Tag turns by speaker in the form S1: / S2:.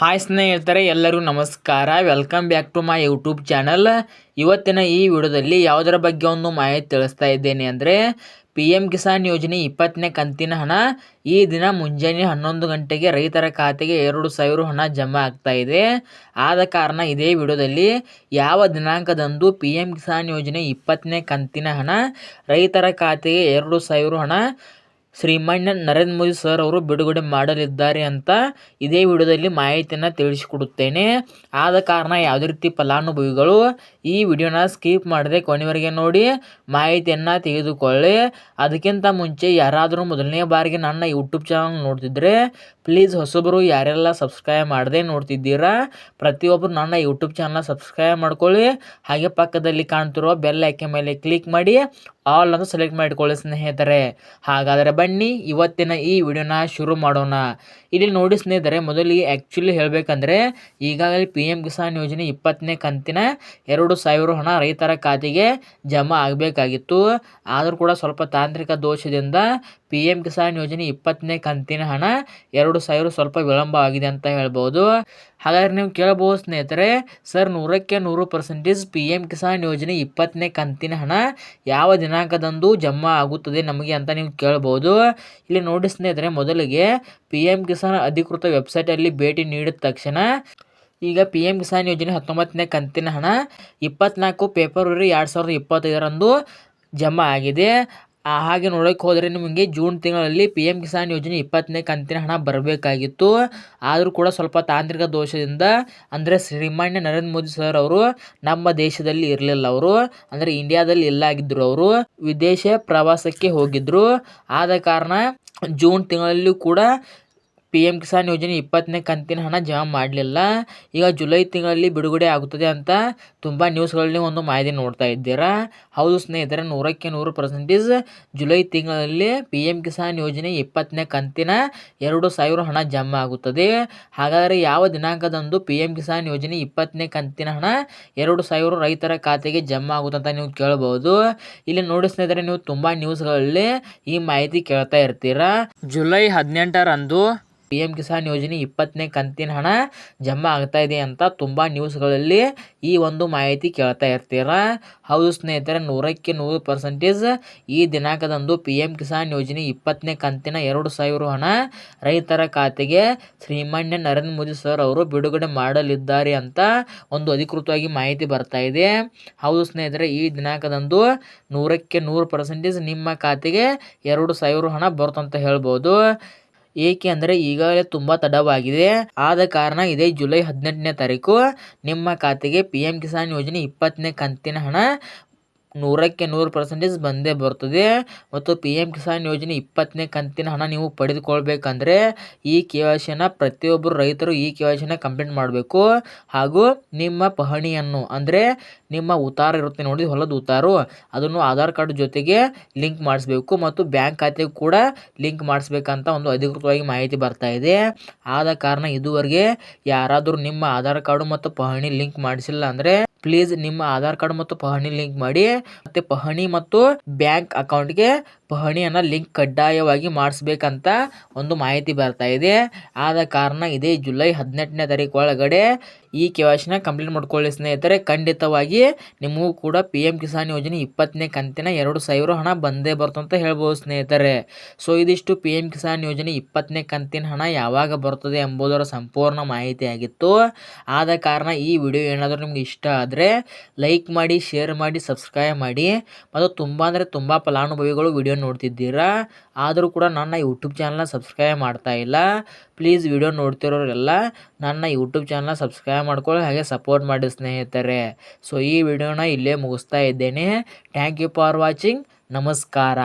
S1: Hi ಸ್ನೇಹಿತರೆ ಎಲ್ಲರೂ ನಮಸ್ಕಾರ. Welcome back to my YouTube channel ಇವತ್ತಿನ ಈ ವಿಡಿಯೋದಲ್ಲಿ ಯಾವುದರ ಬಗ್ಗೆ ಒಂದು ಮಾಹಿತಿ ತಿಳಿಸ್ತಾ ಇದ್ದೇನೆ ಅಂದರೆ ಪಿ ಎಂ ಕಿಸಾನ್ ಯೋಜನೆ ಇಪ್ಪತ್ತನೇ ಕಂತಿನ ಹಣ, ಈ ದಿನ ಮುಂಜಾನೆ ಹನ್ನೊಂದು ಗಂಟೆಗೆ ರೈತರ ಖಾತೆಗೆ ಎರಡು ಸಾವಿರ ಹಣ ಜಮಾ ಆಗ್ತಾ ಇದೆ. ಆದ ಕಾರಣ ಇದೇ ವಿಡಿಯೋದಲ್ಲಿ ಯಾವ ದಿನಾಂಕದಂದು ಪಿ ಎಂ ಕಿಸಾನ್ ಯೋಜನೆ ಇಪ್ಪತ್ತನೇ ಕಂತಿನ ಹಣ, ರೈತರ ಖಾತೆಗೆ ಎರಡು ಸಾವಿರ ಹಣ ಶ್ರೀಮಾನ್ಯ ನರೇಂದ್ರ ಮೋದಿ ಸರ್ ಅವರು ಬಿಡುಗಡೆ ಮಾಡಲಿದ್ದಾರೆ ಅಂತ ಇದೇ ವಿಡಿಯೋದಲ್ಲಿ ಮಾಹಿತಿಯನ್ನು ತಿಳಿಸಿಕೊಡುತ್ತೇನೆ. ಆದ ಕಾರಣ ಯಾವುದೇ ರೀತಿ ಫಲಾನುಭವಿಗಳು ಈ ವಿಡಿಯೋನ ಸ್ಕಿಪ್ ಮಾಡದೆ ಕೊನೆವರೆಗೆ ನೋಡಿ ಮಾಹಿತಿಯನ್ನು ತೆಗೆದುಕೊಳ್ಳಿ. ಅದಕ್ಕಿಂತ ಮುಂಚೆ ಯಾರಾದರೂ ಮೊದಲನೇ ಬಾರಿಗೆ ನನ್ನ ಯೂಟ್ಯೂಬ್ ಚಾನಲ್ ನೋಡ್ತಿದ್ರೆ ಪ್ಲೀಸ್ ಹೊಸಬರು ಯಾರೆಲ್ಲ ಸಬ್ಸ್ಕ್ರೈಬ್ ಮಾಡದೆ ನೋಡ್ತಿದ್ದೀರಾ, ಪ್ರತಿಯೊಬ್ಬರು ನನ್ನ ಯೂಟ್ಯೂಬ್ ಚಾನಲ್ ಸಬ್ಸ್ಕ್ರೈಬ್ ಮಾಡ್ಕೊಳ್ಳಿ. ಹಾಗೆ ಪಕ್ಕದಲ್ಲಿ ಕಾಣ್ತಿರೋ ಬೆಲ್ ಐಕೆ ಮೇಲೆ ಕ್ಲಿಕ್ ಮಾಡಿ ಆಲ್ ಅಂತ ಸೆಲೆಕ್ಟ್ ಮಾಡಿಕೊಳ್ಳಿ ಸ್ನೇಹಿತರೆ. ಹಾಗಾದರೆ ಬನ್ನಿ, ಇವತ್ತಿನ ಈ ವಿಡಿಯೋನ ಶುರು ಮಾಡೋಣ. ಇಲ್ಲಿ ನೋಡಿ ಸ್ನೇಹಿತರೆ, ಮೊದಲಿಗೆ ಆ್ಯಕ್ಚುಲಿ ಹೇಳಬೇಕಂದ್ರೆ, ಈಗಾಗಲೇ ಪಿ ಎಂ ಕಿಸಾನ್ ಯೋಜನೆ ಇಪ್ಪತ್ತನೇ ಕಂತಿನ ಎರಡು ಸಾವಿರ ಹಣ ರೈತರ ಖಾತೆಗೆ ಜಮಾ ಆಗಬೇಕಾಗಿತ್ತು. ಆದರೂ ಕೂಡ ಸ್ವಲ್ಪ ತಾಂತ್ರಿಕ ದೋಷದಿಂದ ಪಿ ಎಂ ಕಿಸಾನ್ ಯೋಜನೆ ಇಪ್ಪತ್ತನೇ ಕಂತಿನ ಹಣ ಎರಡು ಸಾವಿರ ಸ್ವಲ್ಪ ವಿಳಂಬ ಆಗಿದೆ ಅಂತ ಹೇಳ್ಬೋದು. ಹಾಗಾದ್ರೆ ನೀವು ಕೇಳಬಹುದು ಸ್ನೇಹಿತರೆ, ಸರ್ ನೂರಕ್ಕೆ ನೂರು ಪರ್ಸೆಂಟೇಜ್ ಪಿ ಎಂ ಕಿಸಾನ್ ಯೋಜನೆ ಇಪ್ಪತ್ತನೇ ಕಂತಿನ ಹಣ ಯಾವ ದಿನಾಂಕದಂದು ಜಮಾ ಆಗುತ್ತದೆ ನಮಗೆ ಅಂತ ನೀವು ಕೇಳ್ಬೋದು. ಇಲ್ಲಿ ನೋಡಿ ಸ್ನೇಹಿತರೆ, ಮೊದಲಿಗೆ ಪಿ ಎಂ ಕಿಸಾನ್ ಅಧಿಕೃತ ವೆಬ್ಸೈಟಲ್ಲಿ ಭೇಟಿ ನೀಡಿದ ತಕ್ಷಣ ಈಗ ಪಿ ಎಂ ಕಿಸಾನ್ ಯೋಜನೆ ಹತ್ತೊಂಬತ್ತನೇ ಕಂತಿನ ಹಣ ಇಪ್ಪತ್ನಾಲ್ಕು ಫೆಬ್ರವರಿ ಎರಡು ಸಾವಿರದ ಇಪ್ಪತ್ತೈದರಂದು ಜಮಾ ಆಗಿದೆ. ಹಾಗೆ ನೋಡೋಕೆ ಹೋದರೆ ನಿಮಗೆ ಜೂನ್ ತಿಂಗಳಲ್ಲಿ ಪಿ ಎಂ ಕಿಸಾನ್ ಯೋಜನೆ ಇಪ್ಪತ್ತನೇ ಕಂತಿನ ಹಣ ಬರಬೇಕಾಗಿತ್ತು. ಆದರೂ ಕೂಡ ಸ್ವಲ್ಪ ತಾಂತ್ರಿಕ ದೋಷದಿಂದ, ಅಂದರೆ ಶ್ರೀಮಾನ್ಯ ನರೇಂದ್ರ ಮೋದಿ ಸರ್ ಅವರು ನಮ್ಮ ದೇಶದಲ್ಲಿ ಇರಲಿಲ್ಲ ಅವರು, ಅಂದರೆ ಇಂಡಿಯಾದಲ್ಲಿ ಇಲ್ಲ ಆಗಿದ್ದರು ಅವರು, ವಿದೇಶ ಪ್ರವಾಸಕ್ಕೆ ಹೋಗಿದ್ದರು ಆದ ಕಾರಣ ಜೂನ್ ತಿಂಗಳಲ್ಲೂ ಕೂಡ ಪಿ ಎಂ ಕಿಸಾನ್ ಯೋಜನೆ ಇಪ್ಪತ್ತನೇ ಕಂತಿನ ಹಣ ಜಮಾ ಮಾಡಲಿಲ್ಲ. ಈಗ ಜುಲೈ ತಿಂಗಳಲ್ಲಿ ಬಿಡುಗಡೆ ಆಗುತ್ತದೆ ಅಂತ ತುಂಬ ನ್ಯೂಸ್ಗಳಲ್ಲಿ ಒಂದು ಮಾಹಿತಿ ನೋಡ್ತಾ ಇದ್ದೀರಾ. ಹೌದು ಸ್ನೇಹಿತರೆ, ನೂರಕ್ಕೆ ನೂರು ಪರ್ಸೆಂಟೇಜ್ ಜುಲೈ ತಿಂಗಳಲ್ಲಿ ಪಿ ಎಂ ಕಿಸಾನ್ ಯೋಜನೆ ಇಪ್ಪತ್ತನೇ ಕಂತಿನ ಎರಡು ಸಾವಿರ ಹಣ ಜಮಾ ಆಗುತ್ತದೆ. ಹಾಗಾದರೆ ಯಾವ ದಿನಾಂಕದಂದು ಪಿ ಎಂ ಕಿಸಾನ್ ಯೋಜನೆ ಇಪ್ಪತ್ತನೇ ಕಂತಿನ ಹಣ ಎರಡು ಸಾವಿರ ರೈತರ ಖಾತೆಗೆ ಜಮಾ ಆಗುತ್ತೆ ಅಂತ ನೀವು ಕೇಳಬಹುದು ಇಲ್ಲಿ ನೋಡಿ ಸ್ನೇಹಿತರೆ, ನೀವು ತುಂಬ ನ್ಯೂಸ್ಗಳಲ್ಲಿ ಈ ಮಾಹಿತಿ ಕೇಳ್ತಾ ಇರ್ತೀರಾ. ಜುಲೈ ಹದಿನೆಂಟರಂದು ಪಿ ಎಂ ಕಿಸಾನ್ ಯೋಜನೆ ಇಪ್ಪತ್ತನೇ ಕಂತಿನ ಹಣ ಜಮಾ ಆಗ್ತಾ ಇದೆ ಅಂತ ತುಂಬ ನ್ಯೂಸ್ಗಳಲ್ಲಿ ಈ ಒಂದು ಮಾಹಿತಿ ಕೇಳ್ತಾ ಇರ್ತೀರ? ಹೌದು ಸ್ನೇಹಿತರೆ, ನೂರಕ್ಕೆ ನೂರು ಪರ್ಸೆಂಟೇಜ್ ಈ ದಿನಾಂಕದಂದು ಪಿ ಎಂ ಕಿಸಾನ್ ಯೋಜನೆ ಇಪ್ಪತ್ತನೇ ಕಂತಿನ ಎರಡು ಸಾವಿರ ಹಣ ರೈತರ ಖಾತೆಗೆ ಶ್ರೀಮಾನ್ಯ ನರೇಂದ್ರ ಮೋದಿ ಸರ್ ಅವರು ಬಿಡುಗಡೆ ಮಾಡಲಿದ್ದಾರೆ ಅಂತ ಒಂದು ಅಧಿಕೃತವಾಗಿ ಮಾಹಿತಿ ಬರ್ತಾ ಇದೆ. ಹೌದು ಸ್ನೇಹಿತರೆ, ಈ ದಿನಾಂಕದಂದು ನೂರಕ್ಕೆ ನೂರು ಪರ್ಸೆಂಟೇಜ್ ನಿಮ್ಮ ಖಾತೆಗೆ ಎರಡು ಸಾವಿರ ಹಣ ಬರುತ್ತಂತ ಹೇಳ್ಬೋದು. ಏಕೆ ಅಂದರೆ ಈಗಾಗಲೇ ತುಂಬ ತಡವಾಗಿದೆ. ಆದ ಕಾರಣ ಇದೇ ಜುಲೈ ಹದಿನೆಂಟನೇ ತಾರೀಕು ನಿಮ್ಮ ಖಾತೆಗೆ ಪಿ ಎಂ ಕಿಸಾನ್ ಯೋಜನೆ ಇಪ್ಪತ್ತನೇ ಕಂತಿನ ಹಣ ನೂರಕ್ಕೆ ನೂರು ಪರ್ಸೆಂಟೇಜ್ ಬಂದೇ ಬರ್ತದೆ. ಮತ್ತು ಪಿ ಎಂ ಕಿಸಾನ್ ಯೋಜನೆ ಇಪ್ಪತ್ತನೇ ಕಂತಿನ ಹಣ ನೀವು ಪಡೆದುಕೊಳ್ಬೇಕಂದ್ರೆ ಈ ಕೆ ವೈ ಸಿನ ಪ್ರತಿಯೊಬ್ಬರು ರೈತರು ಈ ಕೆ ವೈ ಸಿನ ಕಂಪ್ಲೀಟ್ ಮಾಡಬೇಕು. ಹಾಗೂ ನಿಮ್ಮ ಪಹಣಿಯನ್ನು, ಅಂದರೆ ನಿಮ್ಮ ಉತ್ತಾರ ಇರುತ್ತೆ ನೋಡಿ, ಹೊಲದ ಉತ್ತಾರು, ಅದನ್ನು ಆಧಾರ್ ಕಾರ್ಡ್ ಜೊತೆಗೆ ಲಿಂಕ್ ಮಾಡಿಸ್ಬೇಕು. ಮತ್ತು ಬ್ಯಾಂಕ್ ಖಾತೆಗೂ ಕೂಡ ಲಿಂಕ್ ಮಾಡಿಸ್ಬೇಕಂತ ಒಂದು ಅಧಿಕೃತವಾಗಿ ಮಾಹಿತಿ ಬರ್ತಾ ಇದೆ. ಆದ ಕಾರಣ ಇದುವರೆಗೆ ಯಾರಾದರೂ ನಿಮ್ಮ ಆಧಾರ್ ಕಾರ್ಡು ಮತ್ತು ಪಹಣಿ ಲಿಂಕ್ ಮಾಡಿಸಿಲ್ಲ ಅಂದರೆ ಪ್ಲೀಸ್ ನಿಮ್ಮ ಆಧಾರ್ ಕಾರ್ಡ್ ಮತ್ತು ಪಹಣಿ ಲಿಂಕ್ ಮಾಡಿ ಮತ್ತೆ ಪಹಣಿ ಮತ್ತು ಬ್ಯಾಂಕ್ ಅಕೌಂಟ್ಗೆ ಪಹಣಿಯನ್ನು ಲಿಂಕ್ ಕಡ್ಡಾಯವಾಗಿ ಮಾಡಿಸ್ಬೇಕಂತ ಒಂದು ಮಾಹಿತಿ ಬರ್ತಾ ಇದೆ. ಆದ ಕಾರಣ ಇದೇ ಜುಲೈ ಹದಿನೆಂಟನೇ ತಾರೀಕು ಒಳಗಡೆ ಈ ಕೆ ಕಂಪ್ಲೀಟ್ ಮಾಡ್ಕೊಳ್ಳಿ ಸ್ನೇಹಿತರೆ. ಖಂಡಿತವಾಗಿ ನಿಮಗೂ ಕೂಡ ಪಿ ಎಂ ಕಿಸಾನ್ ಯೋಜನೆ ಇಪ್ಪತ್ತನೇ ಕಂತಿನ ಎರಡು ಸಾವಿರ ಹಣ ಬಂದೇ ಬರ್ತಂತ ಹೇಳ್ಬೋದು ಸ್ನೇಹಿತರೆ. ಸೊ ಇದಿಷ್ಟು ಪಿ ಎಂ ಕಿಸಾನ್ ಯೋಜನೆ ಇಪ್ಪತ್ತನೇ ಕಂತಿನ ಹಣ ಯಾವಾಗ ಬರ್ತದೆ ಎಂಬುದರ ಸಂಪೂರ್ಣ ಮಾಹಿತಿ ಆಗಿತ್ತು. ಆದ ಕಾರಣ ಈ ವಿಡಿಯೋ ಏನಾದರೂ ನಿಮ್ಗೆ ಇಷ್ಟ ಆದರೆ ಲೈಕ್ ಮಾಡಿ ಶೇರ್ ಮಾಡಿ ಸಬ್ಸ್ಕ್ರೈಬ್ ಮಾಡಿ. ಮತ್ತು ತುಂಬ ಅಂದರೆ ತುಂಬ ಫಲಾನುಭವಿಗಳು ವಿಡಿಯೋ ನೋಡ್ತಿದ್ದೀರಾ? ಆದರೂ ಕೂಡ ನನ್ನ ಯೂಟ್ಯೂಬ್ ಚಾನಲ್ನ ಸಬ್ಸ್ಕ್ರೈಬ್ ಮಾಡ್ತಾ ಇಲ್ಲ. ಪ್ಲೀಸ್ ವಿಡಿಯೋ ನೋಡ್ತಿರೋರೆಲ್ಲ ನನ್ನ ಯೂಟ್ಯೂಬ್ ಚಾನಲ್ನ ಸಬ್ಸ್ಕ್ರೈಬ್ ಮಾಡ್ಕೊಳ್ಳಿ, ಹಾಗೆ ಸಪೋರ್ಟ್ ಮಾಡಿ ಸ್ನೇಹಿತರೆ. ಸೊ ಈ ವಿಡಿಯೋನ ಇಲ್ಲೇ ಮುಗಿಸ್ತಾ ಇದ್ದೇನೆ. ಥ್ಯಾಂಕ್ ಯು ಫಾರ್ ವಾಚಿಂಗ್ ನಮಸ್ಕಾರ.